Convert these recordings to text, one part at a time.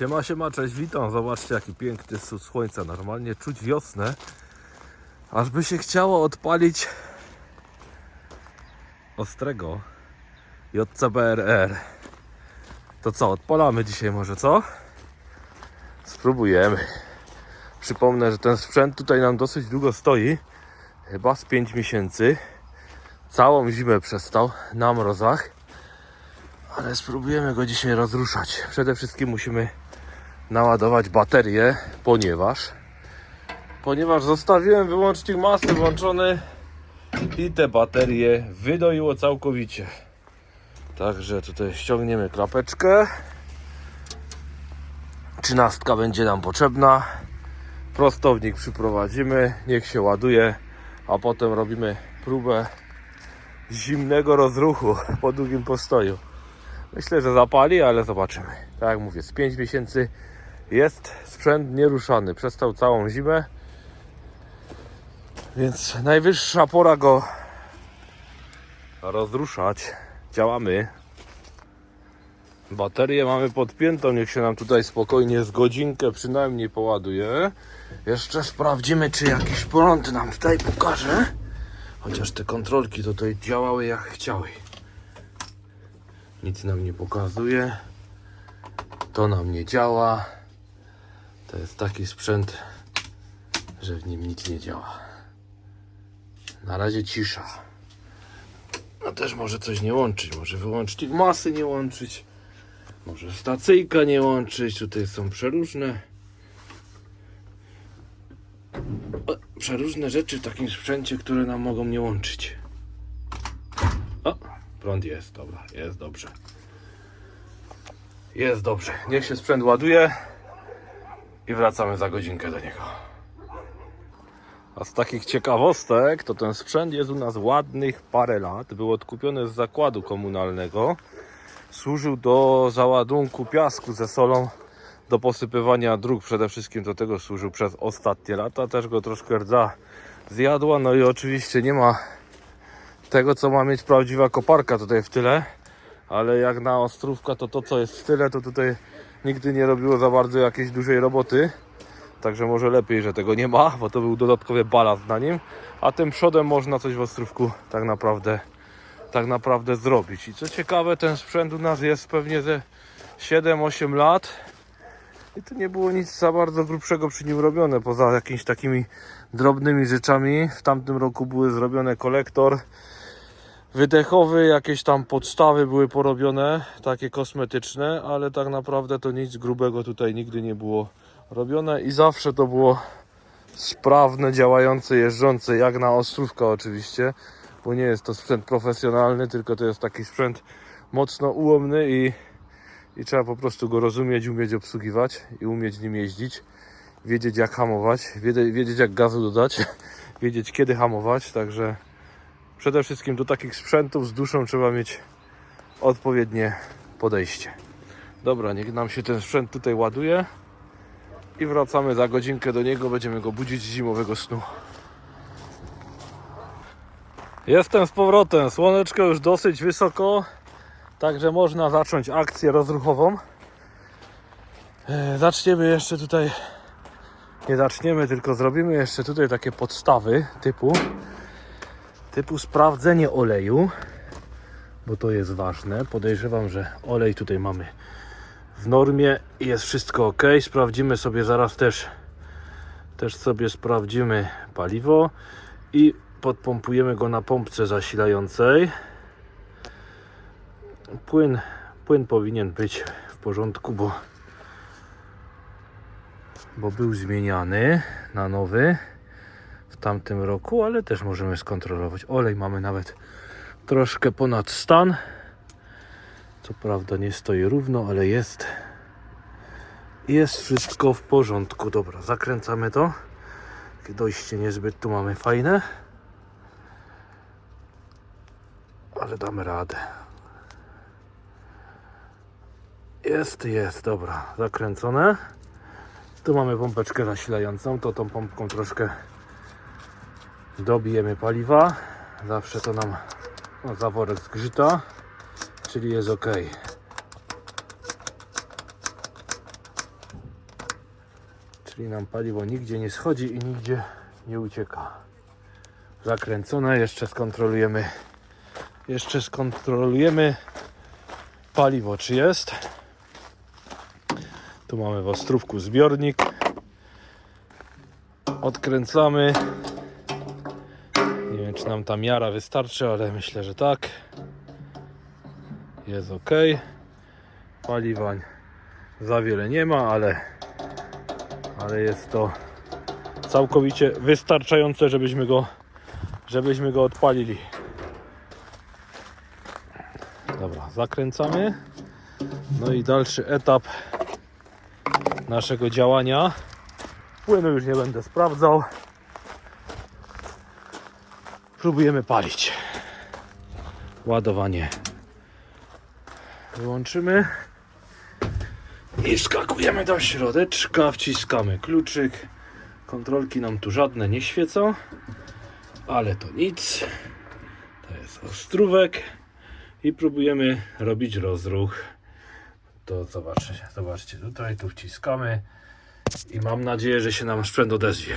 Siema, siema, cześć, witam. Zobaczcie, jaki piękny wschód słońca. Normalnie czuć wiosnę. Aż by się chciało odpalić ostrego JCBRR. To co, odpalamy dzisiaj może, co? Spróbujemy. Przypomnę, że ten sprzęt tutaj nam dosyć długo stoi. Chyba z 5 miesięcy. Całą zimę przestał na mrozach. Ale spróbujemy go dzisiaj rozruszać. Przede wszystkim musimy naładować baterię, ponieważ ponieważ zostawiłem wyłącznik masy włączony i te baterie wydoiło całkowicie. Także tutaj ściągniemy klapeczkę. Trzynastka będzie nam potrzebna. Prostownik przyprowadzimy, niech się ładuje, a potem robimy próbę zimnego rozruchu po długim postoju. Myślę, że zapali, ale zobaczymy. Tak jak mówię, z 5 miesięcy jest sprzęt nieruszany. Przestał całą zimę. Więc najwyższa pora go rozruszać. Działamy. Baterię mamy podpiętą, niech się nam tutaj spokojnie z godzinkę przynajmniej poładuje. Jeszcze sprawdzimy, czy jakiś prąd nam tutaj pokaże. Chociaż te kontrolki tutaj działały jak chciały. Nic nam nie pokazuje. To nam nie działa. To jest taki sprzęt, że w nim nic nie działa. Na razie cisza. No też może coś nie łączyć. Może wyłącznik masy nie łączyć. Może stacyjka nie łączyć. Tutaj są przeróżne. o, Przeróżne rzeczy w takim sprzęcie, które nam mogą nie łączyć. Prąd jest, dobra, jest dobrze. Jest dobrze. Niech się sprzęt ładuje i wracamy za godzinkę do niego. A z takich ciekawostek, to ten sprzęt jest u nas ładnych parę lat. Był odkupiony z zakładu komunalnego. Służył do załadunku piasku ze solą, do posypywania dróg. Przede wszystkim do tego służył przez ostatnie lata. Też go troszkę rdza zjadła. No i oczywiście nie ma tego, co ma mieć prawdziwa koparka tutaj w tyle. Ale jak na ostrówka, to to, co jest w tyle, to tutaj nigdy nie robiło za bardzo jakiejś dużej roboty. Także może lepiej, że tego nie ma, bo to był dodatkowy balast na nim. A tym przodem można coś w ostrówku tak naprawdę, tak naprawdę zrobić. I co ciekawe, ten sprzęt u nas jest pewnie ze 7-8 lat. I tu nie było nic za bardzo grubszego przy nim robione, poza jakimiś takimi drobnymi rzeczami. W tamtym roku były zrobione kolektor wydechowy, jakieś tam podstawy były porobione, takie kosmetyczne, ale tak naprawdę to nic grubego tutaj nigdy nie było robione i zawsze to było sprawne, działające, jeżdżące, jak na ostrówka oczywiście, bo nie jest to sprzęt profesjonalny, tylko to jest taki sprzęt mocno ułomny i, i trzeba po prostu go rozumieć, umieć obsługiwać i umieć nim jeździć, wiedzieć jak hamować, wiedzieć, wiedzieć jak gazu dodać, wiedzieć kiedy hamować, także przede wszystkim do takich sprzętów z duszą trzeba mieć odpowiednie podejście. Dobra, niech nam się ten sprzęt tutaj ładuje i wracamy za godzinkę do niego. Będziemy go budzić z zimowego snu. Jestem z powrotem. Słoneczko już dosyć wysoko, także można zacząć akcję rozruchową. E, Zaczniemy jeszcze tutaj. Nie zaczniemy, tylko zrobimy jeszcze tutaj takie podstawy typu typu sprawdzenie oleju, bo to jest ważne. Podejrzewam, że olej tutaj mamy w normie i jest wszystko ok. Sprawdzimy sobie zaraz też też sobie sprawdzimy paliwo i podpompujemy go na pompce zasilającej. Płyn, płyn powinien być w porządku, bo bo był zmieniany na nowy tamtym roku, ale też możemy skontrolować. Olej mamy nawet troszkę ponad stan. Co prawda nie stoi równo, ale jest. Jest wszystko w porządku. Dobra, zakręcamy to. Dojście niezbyt tu mamy fajne. Ale damy radę. Jest, jest, dobra, zakręcone. Tu mamy pompeczkę zasilającą, to tą pompką troszkę dobijemy paliwa. Zawsze to nam no, zaworek zgrzyta, czyli jest ok. Czyli nam paliwo nigdzie nie schodzi i nigdzie nie ucieka. Zakręcone, jeszcze skontrolujemy. Jeszcze skontrolujemy paliwo, czy jest. Tu mamy w ostrówku zbiornik. Odkręcamy. Nam ta miara wystarczy, ale myślę, że tak. Jest ok. Paliwa za wiele nie ma, ale, ale jest to całkowicie wystarczające, żebyśmy go, żebyśmy go odpalili. Dobra, zakręcamy. No i dalszy etap naszego działania. Płynu już nie będę sprawdzał. Próbujemy palić. Ładowanie wyłączymy. I skakujemy do środeczka, wciskamy kluczyk. Kontrolki nam tu żadne nie świecą, ale to nic. To jest ostrówek i próbujemy robić rozruch. To zobaczcie, zobaczcie tutaj, tu wciskamy i mam nadzieję, że się nam sprzęt odezwie.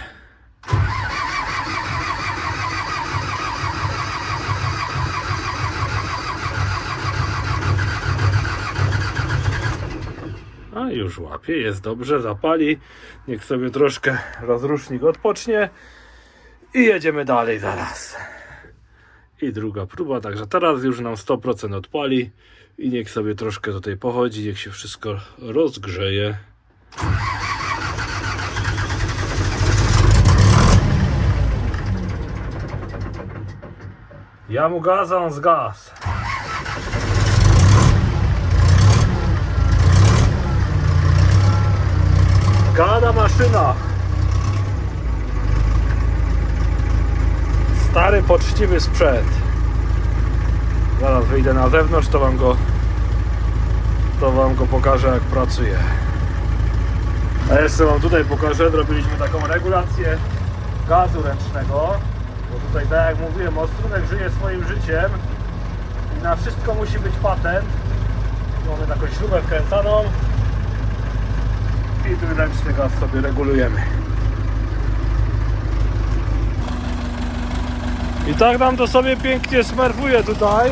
Już łapie, jest dobrze, zapali. Niech sobie troszkę rozrusznik odpocznie i jedziemy dalej zaraz. I druga próba, także teraz już nam 100% odpali i niech sobie troszkę tutaj pochodzi, niech się wszystko rozgrzeje. Ja mu gazam z gaz. Maszyna. Stary, poczciwy sprzęt. Zaraz wyjdę na zewnątrz, to wam go to wam go pokażę jak pracuje. A jeszcze wam tutaj pokażę, zrobiliśmy taką regulację gazu ręcznego. Bo tutaj tak jak mówiłem, ostrunek żyje swoim życiem i na wszystko musi być patent. Mamy taką śrubę wkręcaną i tu ręczny gaz sobie regulujemy. I tak nam to sobie pięknie smerfuje tutaj.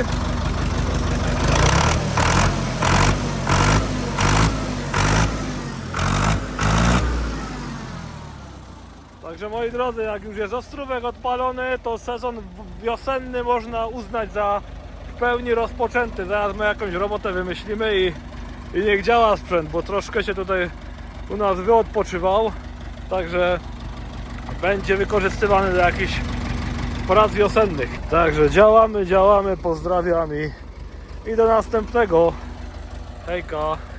Także moi drodzy, jak już jest ostrówek odpalony, to sezon wiosenny można uznać za w pełni rozpoczęty. Zaraz my jakąś robotę wymyślimy i, i niech działa sprzęt, bo troszkę się tutaj u nas wyodpoczywał. Także będzie wykorzystywany do jakichś prac wiosennych. Także działamy, działamy, pozdrawiam i, i do następnego. Hejka.